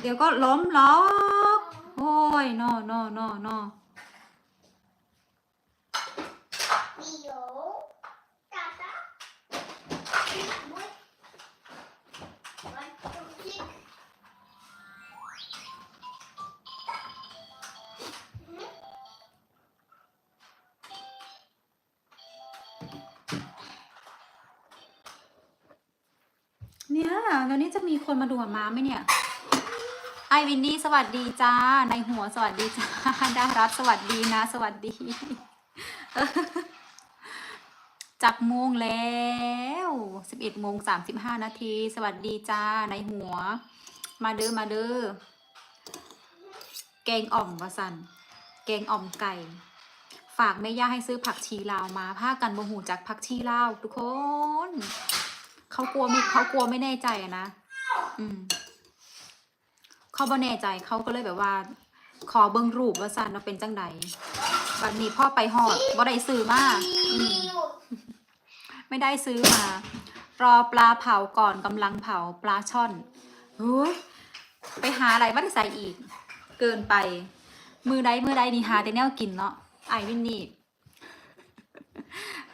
เดี๋ยวก็ล้มล้อโอ้ยนอนอนอนอเนี่ยเดี๋วนี้จะมีคนมาดูหมาไหมเนี่ย วินนี่สวัสดีจ้า ในหัวสวัสดีจ้าดารับสวัสดีนะ สวัสดี จักโมงแล้วสิบเอ็ดโมงสามสิบห้านาที สวัสดีจ้า ในหัว มาเด้อมาเด้อแกงอ่อมวะสันแกงอ่อมไก่ ฝากแม่ย่าให้ซื้อผักชีลาวมาผ้ากันโมหูจากผักชีลาวทุกคน เขากลัวม่เขากลัวไม่แน่ใจนะ อืม เขาบ่แน่ใจเขาก็เลยแบบว่า ขอเบิ้งรูปว่าซันเราเป็นจังใดบัดนี้พ่อไปหอดบ่ได้ซื้อมาอมไม่ได้ซื้อมา รอปลาเผาก่อนกำลังเผาปลาช่อนเฮ้ยไปหาอะไรว่าได้ใส่อีก เกินไป มือใดมือใดนี่หาแต่แนวกินเนาะไอวินนี่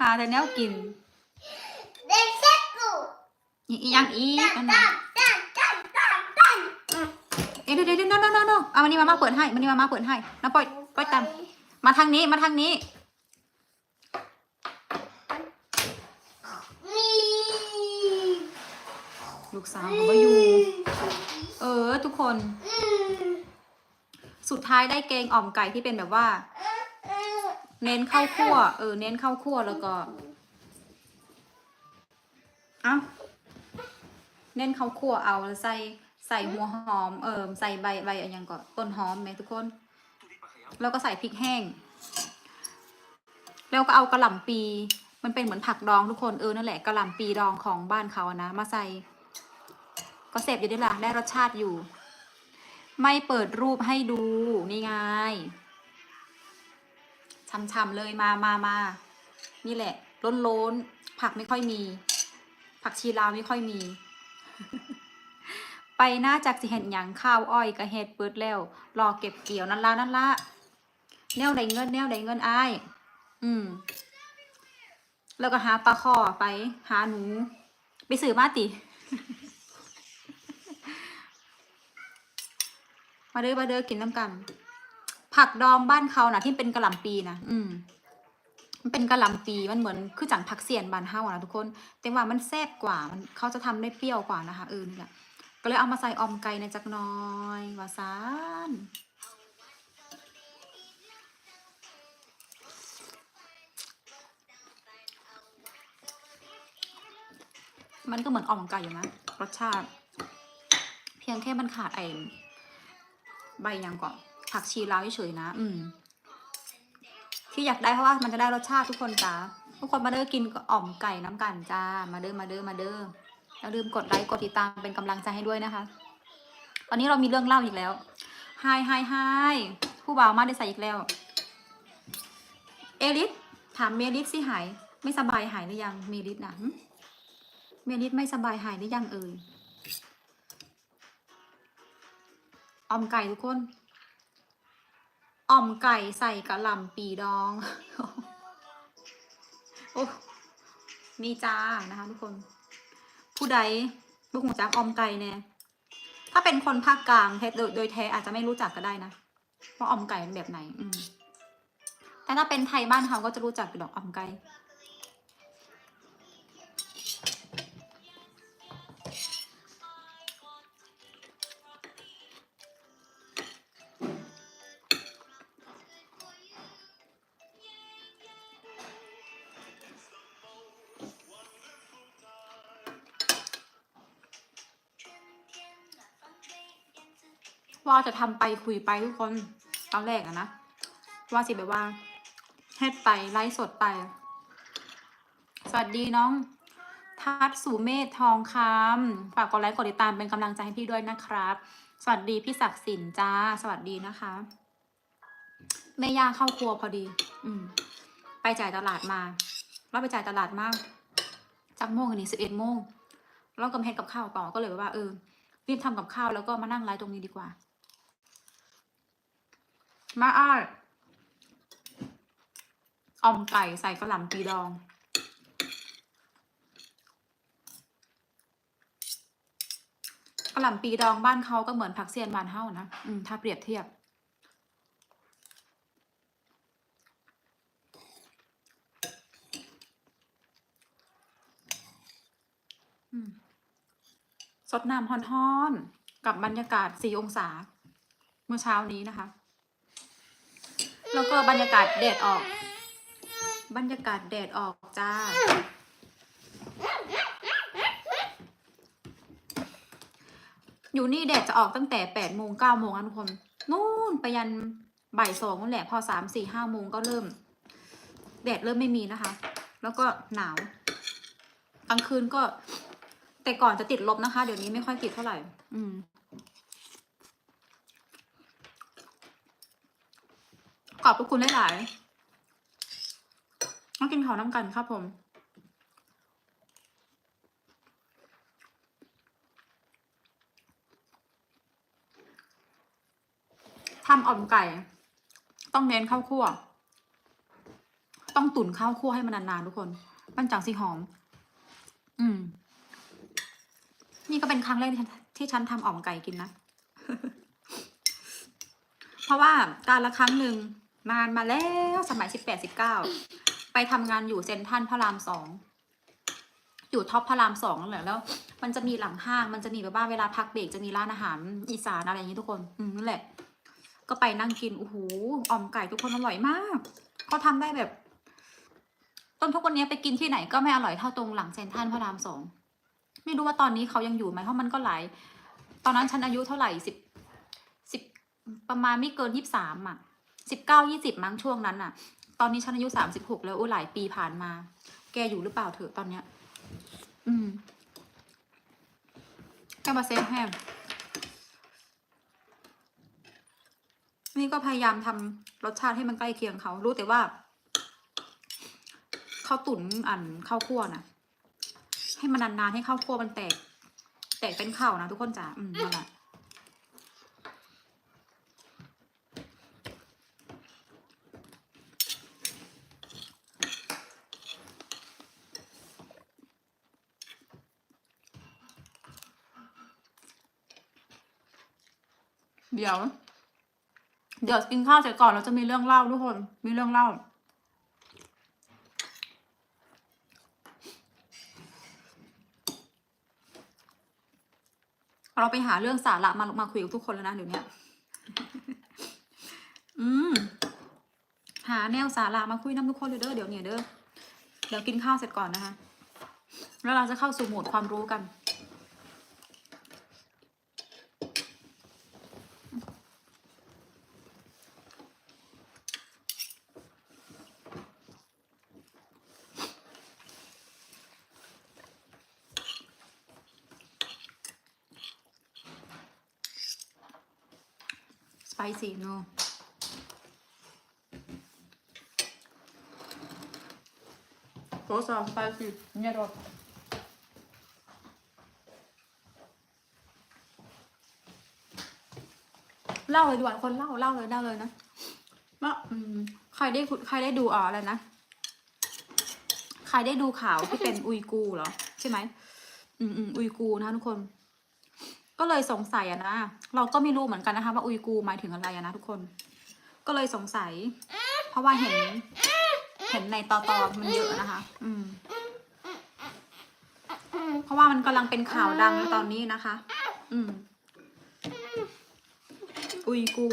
หาแต่แนวกินเด็กเซ็ตกูยังอีกนะ ดี๋ยวเดี๋ยวเดี๋ยวโนโนโนโนเอามันนี่มามาเปิดให้มันนี่มามาเปิดให้น้ำปล่อยปล่อยตามมาทางนี้มาทางนี้ลูกสาวขาก็อยูเออ ทุกคน สุดท้ายได้แกงอ่อมไก่ที่เป็นแบบว่า เน้นข้าวคั่วเออ เน้นข้าวคั่วแล้วก็เอ้าเน้นข้าวคั่วเอาแล้วใส่ ใส่หัวหอม เออใส่ใบใบอะไรอย่างก่อนต้นหอมไหมทุกคน แล้วก็ใส่พริกแห้ง แล้วก็เอากระหล่ำปี มันเป็นเหมือนผักดองทุกคนเออนั่นแหละกระหล่ำปีดองของบ้านเขานะ มาใส่ ก็เสพอยู่ดีละได้รสชาติอยู่ ไม่เปิดรูปให้ดูนี่ไงช่ำๆเลยมามามานี่แหละล้นล้นๆผักไม่ค่อยมี ผักชีลาวไม่ค่อยมี ไปหน้าจากสิเห็นหยังข้าวอ้อยกับเห็ดเปิดแล้วรอเก็บเกี่ยวนั่นละนั่นละแนวใดเงินแนวใดเงินอ้ายอืม แล้วก็หาปลาคอไป หาหนู ไปสื่อมาติ มาเด้อมาเด้อกินน้ำกัน ผักดองบ้านเขานะที่เป็นกระหล่ำปีนะอืมมันเป็นกระหล่ำปีมันเหมือนคือจังผักเสียนบานเฮาอะนะทุกคน แต่ว่ามันแซ่บกว่ามันเขาจะทำได้เปรี้ยวกว่านะคะเออนี่แหละ ก็เลยเอามาใส่ออมไก่ในจักน้อยวาซานมันก็เหมือนออมไก่อยู่นะรสชาติ เพียงแค่มันขาดไอใบยังก่อนผักชีลาวเฉยๆนะ อืม ที่อยากได้เพราะว่ามันจะได้รสชาติทุกคนจ้าทุกคนมาเด้อกินอ่อมไก่น้ำกันจ้า มาเด้อมาเด้อมาเด้อ อย่าลืมกดไลค์กดติดตามเป็นกำลังใจให้ด้วยนะคะ ตอนนี้เรามีเรื่องเล่าอีกแล้วไฮไฮไฮผู้บ่าวมาได้ใส่อีกแล้ว เอลิสถามเมลิสสิหาย ไม่สบายหายหรือยังเมลิสนะเมลิสไม่สบายหายหรือยังเอ่ยอ่อมไก่ทุกคนอ่อมไก่ใส่กะหล่ำปีดอง โอ้ มีจ้านะคะทุกคน ผู้ใดบุกหูจักออมไก่เนี่ยถ้าเป็นคนภาคกลางแท้โดยแท้อาจจะไม่รู้จักก็ได้นะว่าออมไก่เป็นแบบไหน อืมแต่ถ้าเป็นไทยบ้านเขาก็จะรู้จักอยู่ดอกออมไก่ จะทำไปคุยไปทุกคนตอนแรกอะนะว่าสิแบบว่าเฮ็ดไปไลฟ์สดไป สวัสดีน้อง ทัศน์สุเมธทองคำฝากกดไลค์กดติดตามเป็นกำลังใจให้พี่ด้วยนะครับ สวัสดีพี่ศักดิ์สินจ้า สวัสดีนะคะแม่ย่าเข้าครัวพอดี อืม ไปจ่ายตลาดมา เราไปจ่ายตลาดมากจากโมงอันนี้สิบเอ็ดโมงเรากำเฮ็ดกับข้าวต่อก็เลยว่า เออรีบทำกับข้าวแล้วก็มานั่งไลฟ์ตรงนี้ดีกว่า มาอ้ายออมไก่ใส่กระหล่ำปีดอง กระหล่ำปีดองบ้านเขาก็เหมือนผักเซียนบ้านเฮานะอืมถ้าเปรียบเทียบ สดน้ำฮ้อนๆ กับบรรยากาศสี่องศา เมื่อเช้านี้นะคะ แล้วก็บรรยากาศแดดออก บรรยากาศแดดออกจ้า อยู่นี่แดดจะออกตั้งแต่แปดโมงเก้าโมงนะทุกคนนู่นไปยันบ่ายสองนั่นแหละ พอสามสี่ห้าโมงก็เริ่ม แดดเริ่มไม่มีนะคะ แล้วก็หนาวกลางคืนก็ แต่ก่อนจะติดลบนะคะ เดี๋ยวนี้ไม่ค่อยติดเท่าไหร่ อืม ขอบพระคุณหลายๆมากินข้าวน้ำกันครับผมทำอ่อมไก่ ต้องเน้นข้าวคั่ว ต้องตุ๋นข้าวคั่วให้มันนานๆทุกคนมันจังสีหอม อืม นี่ก็เป็นครั้งแรกที่ที่ฉันทำอ่อมไก่กินนะ เพราะว่าการละครั้งหนึ่ง นานมาแล้วสมัยสิบแปดสิบเก้าไปทำงานอยู่เซ็นทรัลพระรามสองอยู่ท็อปพระรามสองนั่นแหละแล้ว มันจะมีหลังห้างมันจะมีแบบว่าเวลาพักเบรกจะมีร้านอาหารอีสานอะไรอย่างนี้ทุกคน อืมนั่นแหละ ก็ไปนั่งกินโอ้โหอ่อมไก่ทุกคนอร่อยมากเขาทำได้แบบต้นทุกวันนี้ไปกินที่ไหนก็ไม่อร่อยเท่าตรงหลังเซ็นทรัลพระรามสองไม่รู้ว่าตอนนี้เขายังอยู่ไหมเพราะมันก็หลายตอนนั้นฉันอายุเท่าไหร่สิบสิบประมาณไม่เกินยี่สิบสามอะ สิบเก้ายี่สิบมั้งช่วงนั้นอะ ตอนนี้ฉันอายุสามสิบหกแล้วโอ้หลายปีผ่านมา แกอยู่หรือเปล่าเถอะตอนเนี้ย อืมแกมาเซฟแฮมนี่ก็พยายามทำรสชาติให้มันใกล้เคียงเขา รู้แต่ว่าข้าวตุ๋นอันข้าวคั่วน่ะให้มันนานๆให้ข้าวคั่วมันแตก แตกเป็นข้าวนะทุกคนจ๋าอืมนั่นแหละ ดี๋ยว เดี๋ยวกินข้าวเสร็จก่อนเราจะมีเรื่องเล่าทุกคน มีเรื่องเล่า เราไปหาเรื่องสาระมามาคุยกับทุกคนแล้วนะเดี๋ยวนี้อืมหาแนวสาระมาคุยน้ำทุกคนเลยเด้อเดี๋ยวเนี่ยเด้อเดี๋ยวกินข้าวเสร็จก่อนนะคะ แล้วเราจะเข้าสู่โหมดความรู้กัน spicy no Cosa spicy เนี่ยรอ เล่าเลยดีกว่าคนเล่าเล่าเลยเล่าเลยนะว่าอืมใครได้ใครได้ดูอ่าอะไรนะ ใครได้ดูข่าวที่เป็นอุยกูเหรอ ใช่ไหม อืมอืมอุยกูนะทุกคน ก็เลยสงสัยอะนะ เราก็ไม่รู้เหมือนกันนะคะว่าอุยกูหมายถึงอะไรอะนะทุกคน ก็เลยสงสัย เพราะว่าเห็น เห็นในตอตอมันเยอะนะคะ อืม เพราะว่ามันกำลังเป็นข่าวดังในตอนนี้นะคะ อืม อุยกู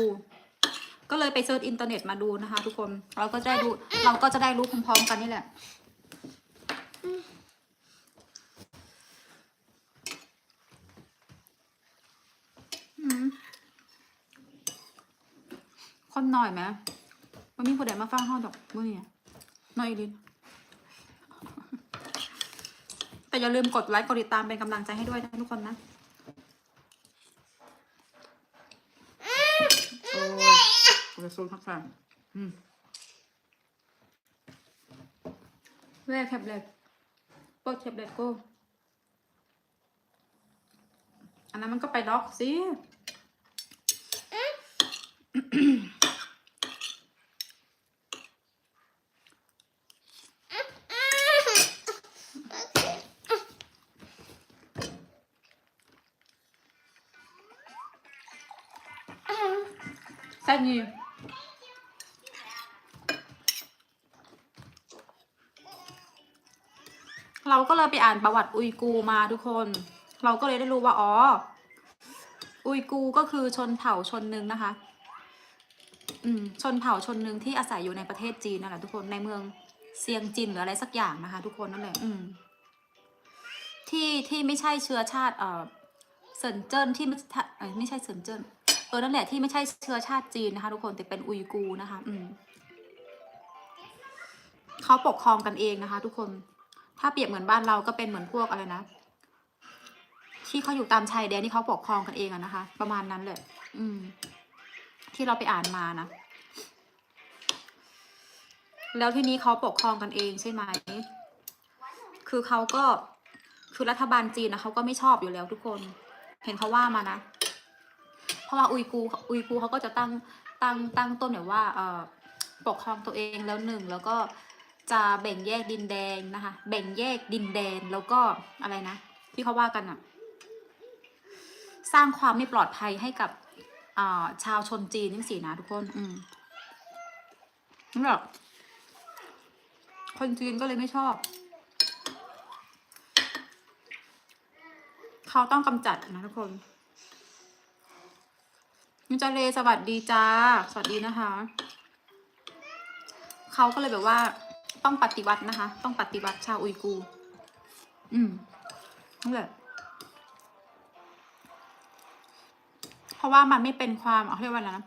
ก็เลยไปเซิร์ชอินเทอร์เน็ตมาดูนะคะ ทุกคน เราก็จะได้ดูเราก็จะได้รู้พร้อมๆกันนี่แหละ อืม คนหน่อยไหมมันมีผู้ใดมาฟังห้องดอกมื่อนี่ยน้อยอีลินแต่อย่าลืมกดไลค์กดติดตามเป็นกำลังใจให้ด้วยนะทุกคนนะโอ้ยโอ้ยโซนพักผ่อนอืมแรกแท็บเล็ตเปิดแท็บเล็ตก็อันนั้นมันก็ไปล็อกสิ นี่เราก็เลยไปอ่านประวัติอุยกูมาทุกคน เราก็เลยได้รู้ว่าอ๋อ อุยกูก็คือชนเผ่าชนหนึ่งนะคะ อืม ชนเผ่าชนหนึ่งที่อาศัยอยู่ในประเทศจีนนั่นแหละทุกคน ในเมืองเซียงจินหรืออะไรสักอย่างนะคะ ทุกคนนั่นแหละ อืม ที่ที่ไม่ใช่เชื้อชาติ เอ่อเซินเจิ้นที่ไม่ใช่เอ้ยไม่ใช่เซินเจิ้น เออนั่นแหละที่ไม่ใช่เชื้อชาติจีนนะคะ ทุกคนแต่เป็นอุยกูนะคะ อืมเขาปกครองกันเองนะคะ ทุกคน ถ้าเปรียบเหมือนบ้านเราก็เป็นเหมือนพวกอะไรนะที่เขาอยู่ตามชายแดนที่เขาปกครองกันเองอะนะคะ ประมาณนั้นเลย อืม ที่เราไปอ่านมานะแล้วทีนี้เขาปกครองกันเองใช่ไหม คือเขาก็คือรัฐบาลจีนนะเขาก็ไม่ชอบอยู่แล้วทุกคน เห็นเขาว่ามานะ เพราะว่าอุยกูร์อุยกูร์เขาก็จะตั้งตั้งตั้งต้นแบบว่าปกครองตัวเองแล้วหนึ่งแล้วก็จะแบ่งแยกดินแดนนะคะ แบ่งแยกดินแดนแล้วก็อะไรนะ ที่เขาว่ากันอะสร้างความไม่ปลอดภัยให้กับชาวชนจีนทั้งสี่นะทุกคน อืมนั่นแหละคนจีนก็เลยไม่ชอบ เขาต้องกำจัดนะทุกคน มิจาเลสวัสดีจ้า สวัสดีนะคะ เขาก็เลยแบบว่า ต้องปฏิวัตินะคะ ต้องปฏิวัติชาวอุยกู อืมนั่นแหละเพราะว่ามันไม่เป็นความเอาเรียกว่าอะไรนะ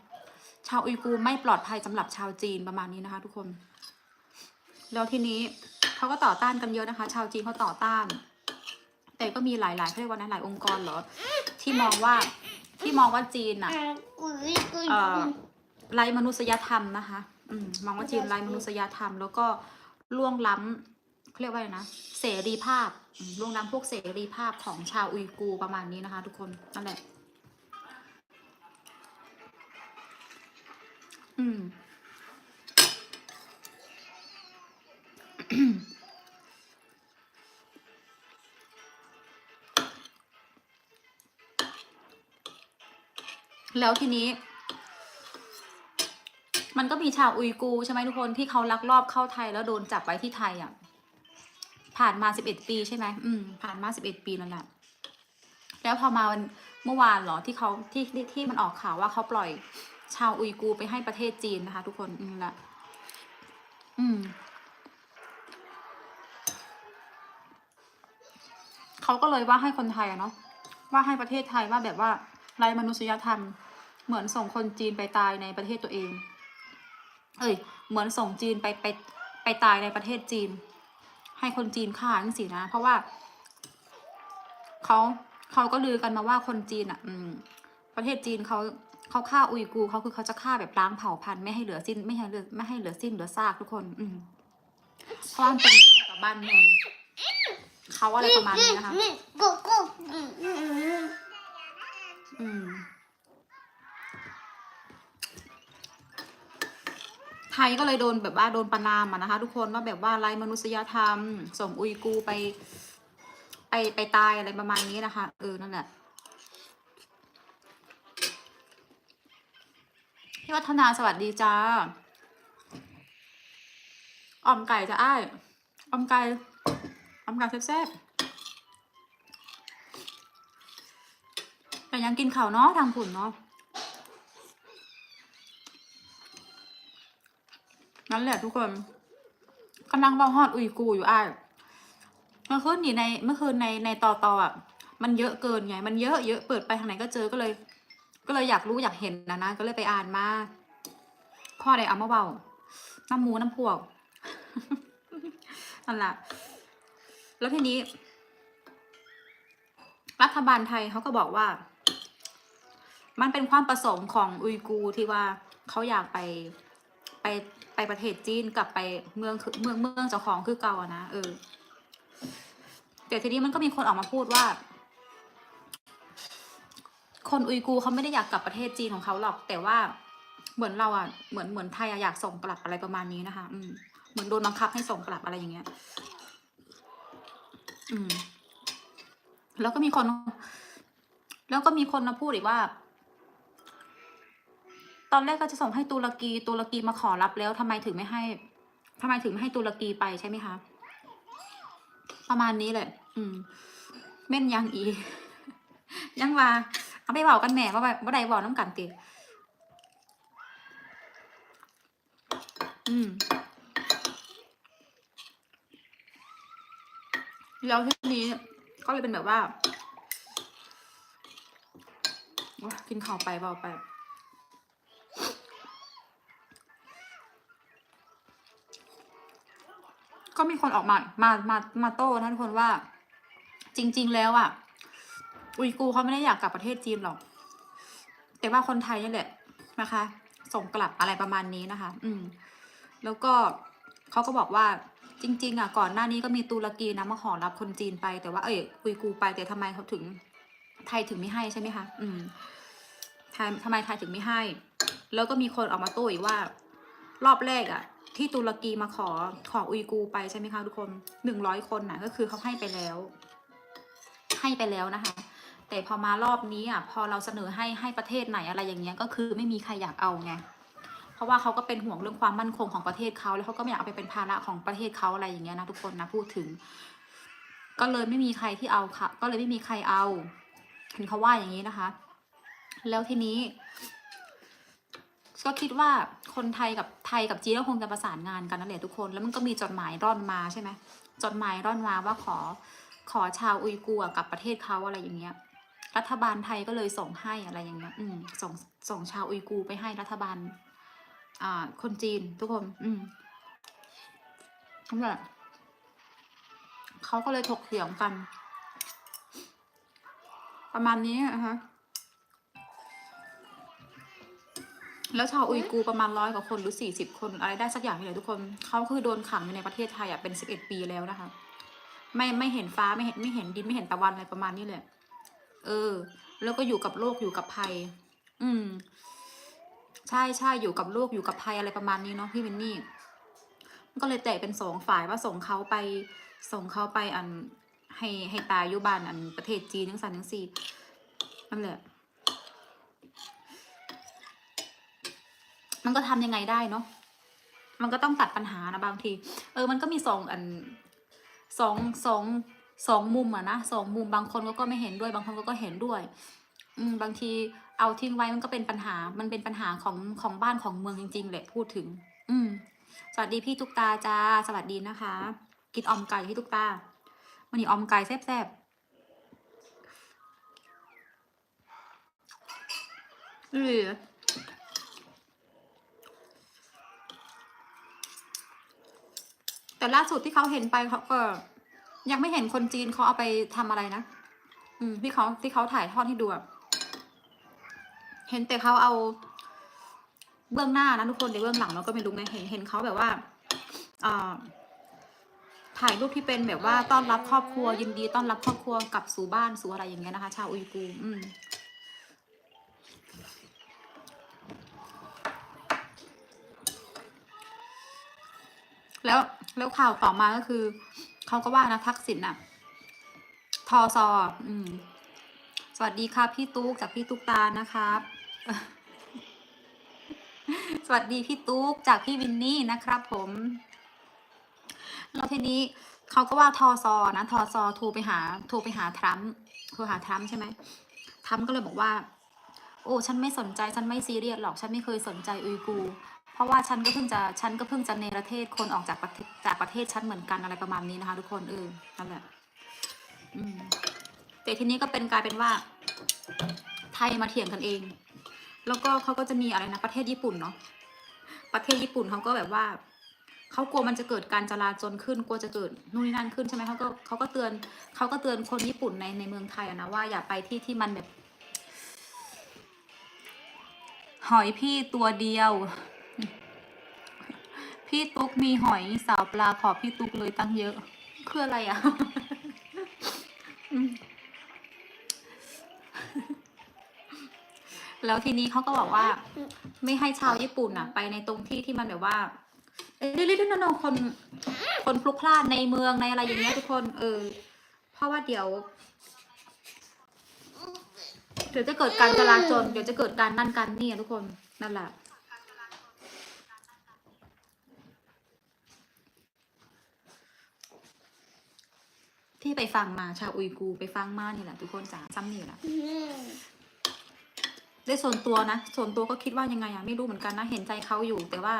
ชาวอุยกูไม่ปลอดภัยสำหรับชาวจีนประมาณนี้นะคะ ทุกคน แล้วทีนี้เขาก็ต่อต้านกันเยอะนะคะ ชาวจีนเขาต่อต้าน แต่ก็มีหลายๆเขาเรียกว่านะหลายองค์กรเหรอ ที่มองว่า ที่มองว่าจีนอะเอ่อไร้มนุษยธรรมนะคะ อืมมองว่าจีนไร้มนุษยธรรม แล้วก็ล่วงล้ำเขาเรียกว่าอะไรนะ เสรีภาพอืมล่วงล้ำพวกเสรีภาพของชาวอุยกูร์ประมาณนี้นะคะ ทุกคนนั่นแหละ อืม แล้วทีนี้ มันก็มีชาวอุยกูร์ใช่ไหมทุกคนที่เขาลักลอบเข้าไทยแล้วโดนจับไว้ที่ไทยอะ ผ่านมาสิบเอ็ดปีใช่ไหมอืม ผ่านมาสิบเอ็ดปีแล้วแหละแล้วพอมาวันเมื่อวานเหรอที่เขาที่ที่ที่มันออกข่าวว่าเขาปล่อยชาวอุยกูร์ไปให้ประเทศจีนนะคะ ทุกคนอืมละอืมเขาก็เลยว่าให้คนไทยอะเนาะว่าให้ประเทศไทยว่าแบบว่า ไร้มนุษยธรรม เหมือนส่งคนจีนไปตายในประเทศตัวเอง เอ้ย เหมือนส่งจีนไปไปไปตายในประเทศจีน ให้คนจีนฆ่าจังสินะ เพราะว่าเขาเขาก็ลือกันมาว่าคนจีนอะ อืม ประเทศจีนเขาเขาฆ่าอุยกูเขาคือเขาจะฆ่าแบบล้างเผ่าพันธุ์ไม่ให้เหลือสิ้นไม่ให้เหลือไม่ให้เหลือสิ้นเหลือซากทุกคน อืมเพราะว่ามเป็นเท่ากับบ้านเมืองเขาอะไรประมาณนี้นะคะกู อืม ไทยก็เลยโดนแบบว่าโดนประนามอะนะคะ ทุกคนว่าแบบว่าไรมนุษยธรรม ส่งอุยกูไป ไปไปตายอะไรประมาณนี้นะคะเออนั่นแหละพี่วัฒนาสวัสดีจ้าอ่อมไก่จะอ้ายอ่อมไก่อ่อมไก่แซ่บๆ แต่ยังกินข่าวเนาะทางผุนเนาะนั่นแหละทุกคนกำลังเบาฮอดอุยกูอยู่อ้ายเมื่อคืนนี่ในเมื่อคืนในในต่อต่ออะมันเยอะเกินไง มันเยอะเยอะเปิดไปทางไหนก็เจอก็เลย ก็เลยอยากรู้อยากเห็นนะนะก็เลยไปอ่านมาพ่อได้เอามาเบาน้ำหมูน้ำพวกนั่นแหละแล้วทีนี้ รัฐบาลไทยเขาก็บอกว่า มันเป็นความประสงค์ของอุยกูที่ว่าเขาอยากไปไปไปประเทศจีนกลับไปเมืองเมืองเมืองเจ้าของคือเก่าอะนะเออแต่ทีนี้มันก็มีคนออกมาพูดว่า คนอุยกูเขาไม่ได้อยากกลับประเทศจีนของเขาหรอก แต่ว่าเหมือนเราอะเหมือนเหมือนไทยอะอยากส่งกลับอะไรประมาณนี้นะคะ อืมเหมือนโดนบังคับให้ส่งกลับอะไรอย่างเงี้ย อืม แล้วก็มีคน แล้วก็มีคนมาพูดอีกว่า ตอนแรกก็จะส่งให้ตุรกี ตุรกีมาขอรับแล้วทำไมถึงไม่ให้ทำไมถึงไม่ให้ตุรกีไปใช่ไหมคะ ประมาณนี้แหละ อืมเม่นยังอี ยังว่าเอาไปบอกกันแหม่ว่าว่าใดบอกน้ำกันติอืมแล้วทีนี้ก็เลยเป็นแบบว่า กินข้าวไปเบาไป ก็มีคนออกมา มา มา มาโต้นะทุกคนว่า จริง ๆ แล้วอะ อุยกูเขาไม่ได้อยากกลับประเทศจีนหรอก แต่ว่าคนไทยนี่แหละนะคะ ส่งกลับอะไรประมาณนี้นะคะ อืม แล้วก็เขาก็บอกว่าจริง ๆ อะ ก่อนหน้านี้ก็มีตุรกีนะมาขอรับคนจีนไป แต่ว่าเอ้ยอุยกูไป แต่ทำไมเขาถึง ไทยถึงไม่ให้ใช่ไหมคะ อืมไทยทำไมไทยถึงไม่ให้ แล้วก็มีคนออกมาโต้อีกว่า รอบแรกอะ ที่ตุรกีมาขอขออุยกูไปใช่ไหมคะทุกคนหนึ่งร้อยคนน่ะก็คือเขาให้ไปแล้ว ให้ไปแล้วนะคะ แต่พอมารอบนี้อะพอเราเสนอให้ให้ประเทศไหนอะไรอย่างเงี้ยก็คือไม่มีใครอยากเอาไงเพราะว่าเขาก็เป็นห่วงเรื่องความมั่นคงของประเทศเขาแล้วเขาก็ไม่อยากเอาไปเป็นภาระของประเทศเขาอะไรอย่างเงี้ยนะทุกคนนะพูดถึง ก็เลยไม่มีใครที่เอาค่ะ ก็เลยไม่มีใครเอาเห็นเขาว่าอย่างนี้นะคะ แล้วทีนี้ ก็คิดว่าคนไทยกับไทยกับจีนก็คงจะประสานงานกันนั่นแหละทุกคน แล้วมันก็มีจดหมายร่อนมาใช่ไหมจดหมายร่อนมาว่าขอขอชาวอุยกูร์กับประเทศเขาอะไรอย่างเงี้ย รัฐบาลไทยก็เลยส่งให้อะไรอย่างเงี้ย อืมส่งส่งชาวอุยกูร์ไปให้รัฐบาล อ่า คนจีนทุกคน อืมนั่นแหละเขาก็เลยถกเถียงกัน ประมาณนี้นะคะ แล้วชาวอุยกูประมาณร้อยกว่าคนหรือสี่สิบคนอะไรได้สักอย่างนี่แหละทุกคนเขาคือโดนขังอยู่ในประเทศไทยอะเป็นสิบเอ็ดปีแล้วนะคะ ไม่ไม่เห็นฟ้าไม่เห็นไม่เห็นดินไม่เห็นตะวันอะไรประมาณนี้เลยเออ แล้วก็อยู่กับโลกอยู่กับภัย อืม ใช่ใช่อยู่กับโลกอยู่กับภัยอะไรประมาณนี้เนาะพี่วินนี่มันก็เลยแตกเป็นสองฝ่ายว่าส่งเขาไป ส่งเขาไปอันให้ให้ตายอยุบานอันประเทศจีนทั้งสามทั้งสี่นั่นแหละ มันก็ทำยังไงได้เนาะมันก็ต้องตัดปัญหานะบางที เออ มันก็มีสองอันสองสองสองมุมอะนะสองมุมบางคนก็ไม่เห็นด้วย บางคนก็เห็นด้วย อืมบางทีเอาทิ้งไว้มันก็เป็นปัญหา มันเป็นปัญหาของของบ้านของเมืองจริงๆแหละพูดถึง อืม สวัสดีพี่ตุ๊กตาจ้าสวัสดีนะคะ กินออมไก่พี่ตุ๊กตามันนี่ออมไก่แซ่บๆเออ แต่ล่าสุดที่เขาเห็นไปเขาก็ยังไม่เห็นคนจีนเขาเอาไปทำอะไรนะ อืมที่เขาที่เขาถ่ายทอดให้ดูเห็นแต่เขาเอาเบื้องหน้านะทุกคนในเบื้องหลังเราก็ไม่รู้ไงเห็นเห็นเขาแบบว่าอ่าถ่ายรูปที่เป็นแบบว่าต้อนรับครอบครัวยินดีต้อนรับครอบครัวกลับสู่บ้านสู่อะไรอย่างเงี้ยนะคะ ชาวอุยกูร์อืมแล้ว แล้วข่าวต่อมาก็คือ เขาก็ว่านะทักษิณน่ะทอซออืม สวัสดีค่ะพี่ตุ๊กจากพี่ตุ๊กตานะครับสวัสดีพี่ตุ๊กจากพี่วินนี่นะครับ ผมแล้วทีนี้เขาก็ว่าทอซอนะทอซอโทรไปหาโทรไปหาทรัมป์โทรหาทรัมป์ใช่ไหมทรัมป์ก็เลยบอกว่า โอ้ ฉันไม่สนใจ ฉันไม่ซีเรียสหรอก ฉันไม่เคยสนใจอุยกู เพราะว่าฉันก็เพิ่งจะฉันก็เพิ่งจะเนรเทศคนออกจากประเทศจากประเทศฉันเหมือนกันอะไรประมาณนี้นะคะ ทุกคนเออนั่นแหละอืมแต่ทีนี้ก็เป็นกลายเป็นว่า ไทยมาเถียงกันเอง แล้วก็เขาก็จะมีอะไรนะประเทศญี่ปุ่นเนาะประเทศญี่ปุ่นเขาก็แบบว่าเขากลัวมันจะเกิดการจลาจลขึ้นกลัวจะเกิดนู่นนี่นั่นขึ้นใช่ไหมเขาก็เขาก็เตือนเขาก็เตือนคนญี่ปุ่นในในเมืองไทยอะนะว่าอย่าไปที่ที่มันแบบ หอยพี่ตัวเดียว พี่ตุ๊กมีหอยสาวปลาขอพี่ตุ๊กเลยตั้งเยอะคืออะไรอะแล้วทีนี้เขาก็บอกว่า ไม่ให้ชาวญี่ปุ่นอะ ไปในตรงที่ที่มันแบบว่าเรื่อยๆน้องๆคน คนพลุกพล่านในเมืองในอะไรอย่างเงี้ยทุกคนเออเพราะว่าเดี๋ยวเดี๋ยวจะเกิดการจราจรเดี๋ยวจะเกิดการนั่นกันนี่อะทุกคนนั่นแหละ ที่ไปฟังมาชาวอุยกูร์ไปฟังมานี่แหละทุกคนจ๋าซ้ำนี่แหละอืมได้ส่วนตัวนะ ส่วนตัวก็คิดว่ายังไงอะไม่รู้เหมือนกันนะ เห็นใจเขาอยู่ แต่ว่า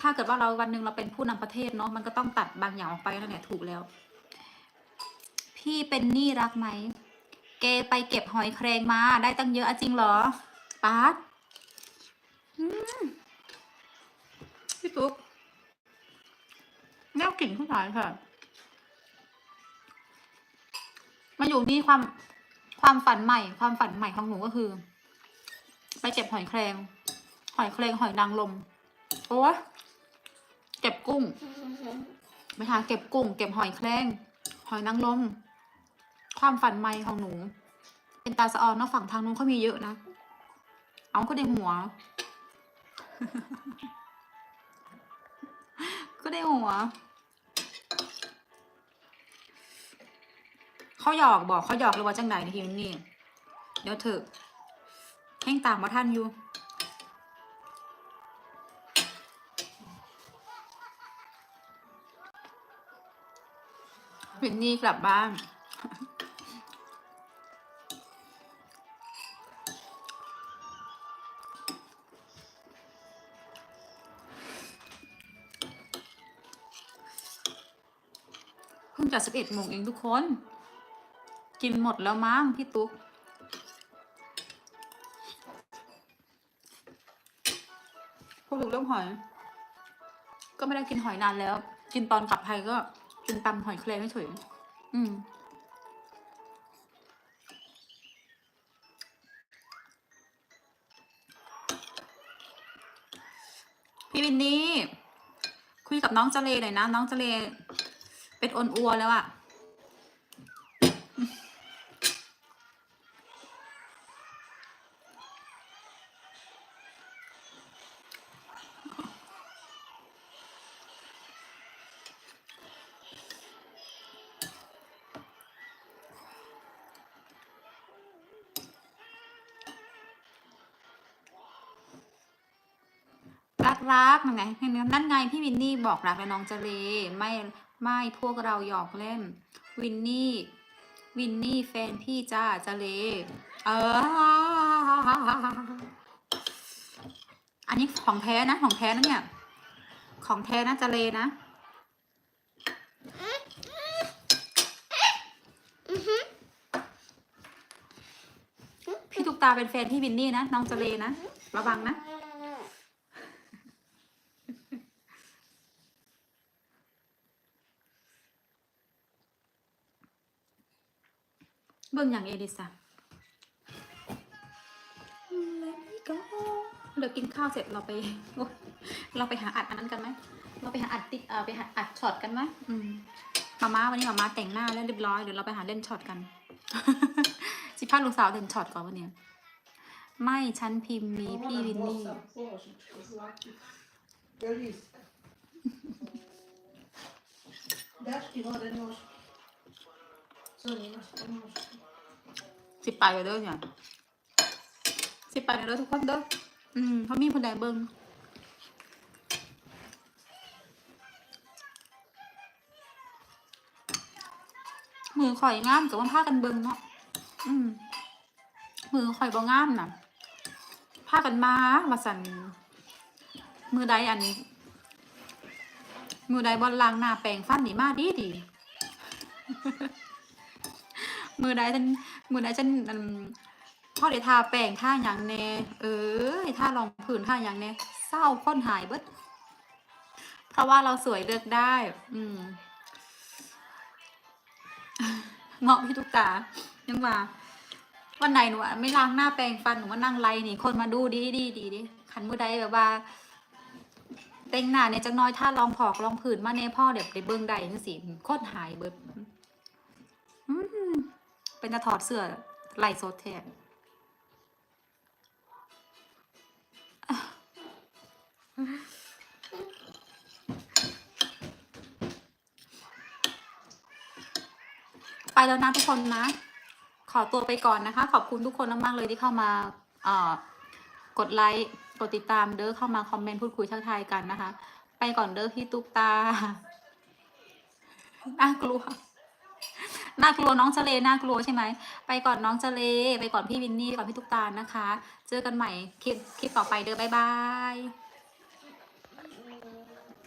ถ้าเกิดว่าเราวันหนึ่งเราเป็นผู้นำประเทศเนาะมันก็ต้องตัดบางอย่างออกไปนั่นแหละถูกแล้ว พี่เป็นหนี้รักไหม เกไปเก็บหอยแครงมาได้ตั้งเยอะอะจริงเหรอป๊าดอืมพี่ตุ๊กแนวกลิ่นผู้ชายค่ะ มาอยู่นี่ความความฝันใหม่ ความฝันใหม่ของหนูก็คือ ไปเก็บหอยแครง หอยแครงหอยนางรมโอ้เก็บกุ้งไปหาเก็บกุ้ง เก็บหอยแครงหอยนางรมความฝันใหม่ของหนู เป็นตาสะออนเนอะฝั่งทางนู้นเขามีเยอะนะ เอาก็ได้หัว ก็ได้หัว เขาหยอกบอกเขาหยอกเลยว่าจังไหนทีนี้เดี๋ยวเถอะแห้งตามมาท่านอยู่วินนี่กลับบ้านเพิ่งจะสิบเอ็ดโมงเองทุกคน กินหมดแล้วมั้งพี่ตุ๊ก พูดถึงเรื่องหอย ก็ไม่ได้กินหอยนานแล้ว กินตอนกลับไทยก็กินตำหอยแครงไม่เฉยอืมพี่วินนี่ คุยกับน้องเจเลหน่อยนะ น้องเจเลเป็นอนอัวแล้วอะ รักนั่นไงนไหมนั่นไงพี่วินนี่บอกรักแล้วน้องเจเลไม่ไม่พวกเราหยอกเล่น วินนี่วินนี่แฟนพี่จ้าเจเลเอออันนี้ของแท้นะของแท้นะเนี่ย ของแท้นะเจเลนะพี่ตุกตาเป็นแฟนพี่วินนี่นะน้องเจเลนะระวังนะ เบิ่งอย่างเอดิสอะ Let me go เดี๋ยวกินข้าวเสร็จเราไปโอ๊ยเราไปหาอัดอันนั้นกันไหม เราไปหาอัดติดเอ่อไปหาอัดช็อตกันไหมอืมมาม่าวันนี้มาม่าแต่งหน้าแล้วเรียบร้อยเดี๋ยวเราไปหาเล่นช็อตกันสิพาลูกสาวเล่นช็อตก่อนวันเนี้ยไม่ฉันพิมพ์มีพี่วินนี่ Jag visste. Där ska vara den norska. Så den norska, den norska. สิไปกันเด้อเนี่ยสิไปกันเด้อทุกคนเด้ออืมเพรามีคนใดเบิ่งมือข่อยงามกับว่าผ้ากันเบิ่งเนาะอืมมือข่อยบ่งามน่ะผ้ากันมาว่าสันมือใดอันมือใดบอลลางหน้าแปรงฟันนี่มาดีดี มือใดฉันมือใดฉันพ่อได้ทาแป้งท่าอย่างแน่เออท่ารองผืนท่าอย่างแน่เศร้าค้นหายเบิดเพราะว่าเราสวยเลือกได้ อืมเงาะพี่ตุ๊กตายังว่าวันไหนหนูไม่ล้างหน้าแปรงฟันหนูมานั่งไล่นี่คนมาดูดีดีดีดิขันมือใดแบบว่าเต็งหน้าเนี่ยจังน้อยถ้าลองผอกลองผืนมาเน่พ่อเดี๋ยวได้เบิ่งได้จังสิโคตรหายเบิดอืม เป็นจะถอดเสื้อไล่โซดแทนไปแล้วนะทุกคนนะ ขอตัวไปก่อนนะคะ ขอบคุณทุกคนมากๆเลยที่เข้ามากดไลค์กดติดตามเด้อเข้ามาคอมเมนต์พูดคุยทักทายกันนะคะ ไปก่อนเด้อพี่ตุ๊กตาน่ากลัว น่ากลัวน้องเจเลน่ากลัวใช่ไหม ไปก่อนน้องเจเล ไปก่อนพี่วินนี่ ไปก่อนพี่ตุ๊กตานะคะ เจอกันใหม่คลิปคลิปต่อไปเด้อบ๊ายบาย